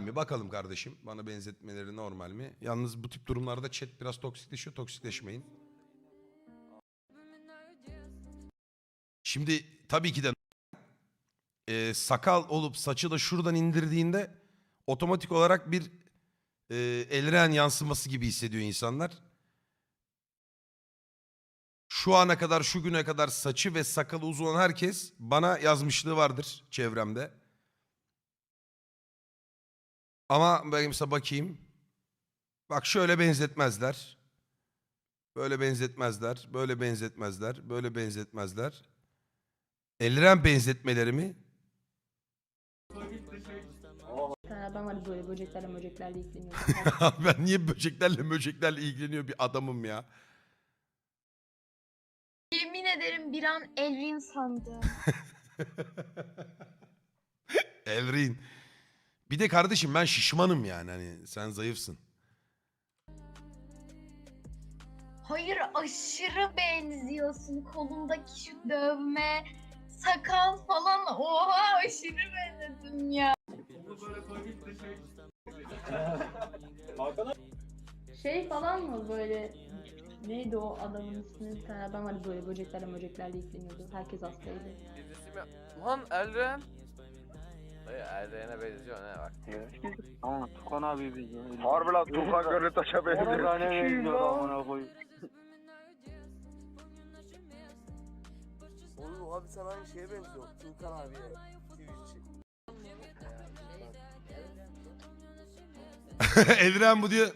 mi? Bakalım kardeşim. Bana benzetmeleri normal mi? Yalnız bu tip durumlarda chat biraz toksikleşiyor. Toksikleşmeyin. Şimdi tabii ki de e, sakal olup saçı da şuradan indirdiğinde otomatik olarak bir e, elren yansıması gibi hissediyor insanlar. Şu ana kadar şu güne kadar saçı ve sakalı uzun olan herkes bana yazmışlığı vardır çevremde. Ama ben mesela bakayım. Bak şöyle benzetmezler. Böyle benzetmezler. Böyle benzetmezler. Böyle benzetmezler. Elren benzetmeleri mi? Adam var böyle böceklerle böceklerle ilgileniyor. ben niye böceklerle böceklerle ilgileniyor bir adamım ya. Yemin ederim bir an Elvin sandım. Elrin. Bir de kardeşim ben şişmanım yani hani sen zayıfsın. Hayır aşırı benziyorsun. Kolundaki şu dövme, sakal falan. Oha aşırı benzedim ya. şey falan mı böyle neydi o adamın ismi? Bir tane adam var böyle böceklerle böceklerle ilgileniyordu. Herkes hastaydı. Lan Elren. Elren'e benziyor ne bak. Aa, Tukan abi benziyor. Harbi lan Tufan Gönültaş'a benziyor. Orhane benziyor amına koyayım. Oğlum abi sen aynı şeye benziyor. Tuğkan abiye. Twitch'i. Elren bu diyor.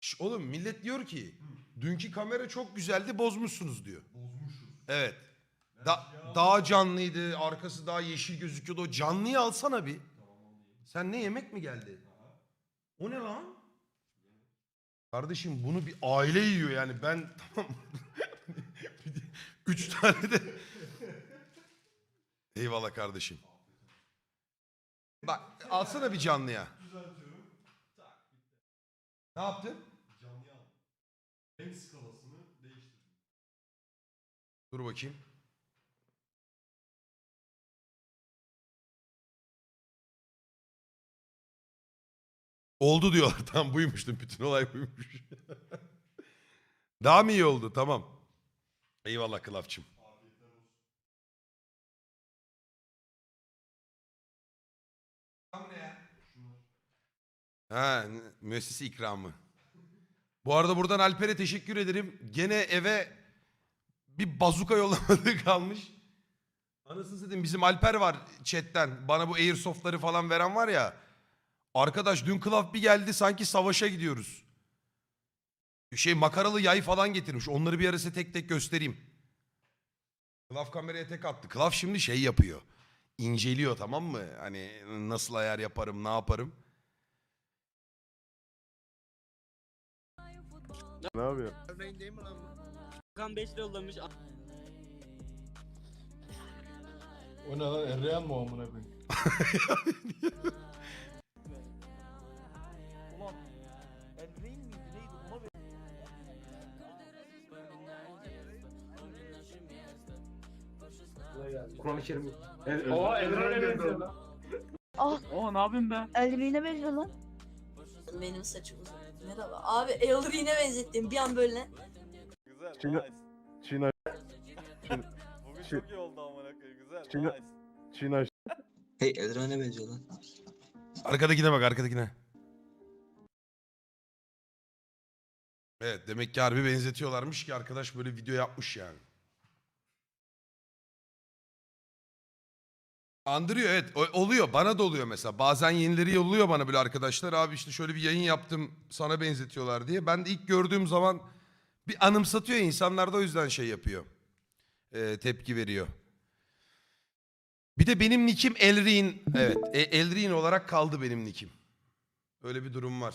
Şş, oğlum millet diyor ki dünkü kamera çok güzeldi bozmuşsunuz diyor. Bozmuşuz. Evet. Da, daha canlıydı arkası daha yeşil gözüküyordu. O canlıyı alsana bir. Sen ne yemek mi geldi? O ne lan? Kardeşim bunu bir aile yiyor yani ben tamam. Üç tane de. Eyvallah kardeşim. Bak alsana bir canlıya. Ne yaptın? Canlıya al. Renk skalasını değiştir. Dur bakayım. Oldu diyorlar. Tamam buymuştum. Bütün olay buymuş. Daha mı iyi oldu? Tamam. Eyvallah Kılafçım. Ha, müessese ikramı. Bu arada buradan Alper'e teşekkür ederim. Gene eve bir bazuka yollamadığı kalmış. Anasını satayım bizim Alper var chatten. Bana bu airsoftları falan veren var ya. Arkadaş dün Klaf bir geldi sanki savaşa gidiyoruz. Şey makaralı yay falan getirmiş. Onları bir ara size tek tek göstereyim. Klaf kameraya tek attı. Klaf şimdi şey yapıyor. İnceliyor tamam mı? Hani nasıl ayar yaparım, ne yaparım. Ne yapıyor? Kan 5 lira yollamış. O ne lan? Erreyan mı o amına koyayım? Kur'an-ı Kerim. Oha Emre'ne benziyor lan. Oha ne yapayım ben? Elvin'e benziyor lan. Benim saçım uzun. Merhaba. Abi Elrin'e benzettim bir an böyle. Güzel Çin- nice. Çin Bugün Çin- çok iyi oldu amına koyayım güzel Çin- nice. Çin. Hey Elren'e benziyor lan. Arkadakine bak arkadakine. Evet demek ki harbi benzetiyorlarmış ki arkadaş böyle video yapmış yani. Andırıyor evet o- oluyor bana da oluyor mesela bazen yenileri yolluyor bana böyle arkadaşlar abi işte şöyle bir yayın yaptım sana benzetiyorlar diye. Ben de ilk gördüğüm zaman bir anımsatıyor insanlar da o yüzden şey yapıyor Ee, tepki veriyor. Bir de benim nickim Elrin evet e, Elrin olarak kaldı benim nickim. Öyle bir durum var.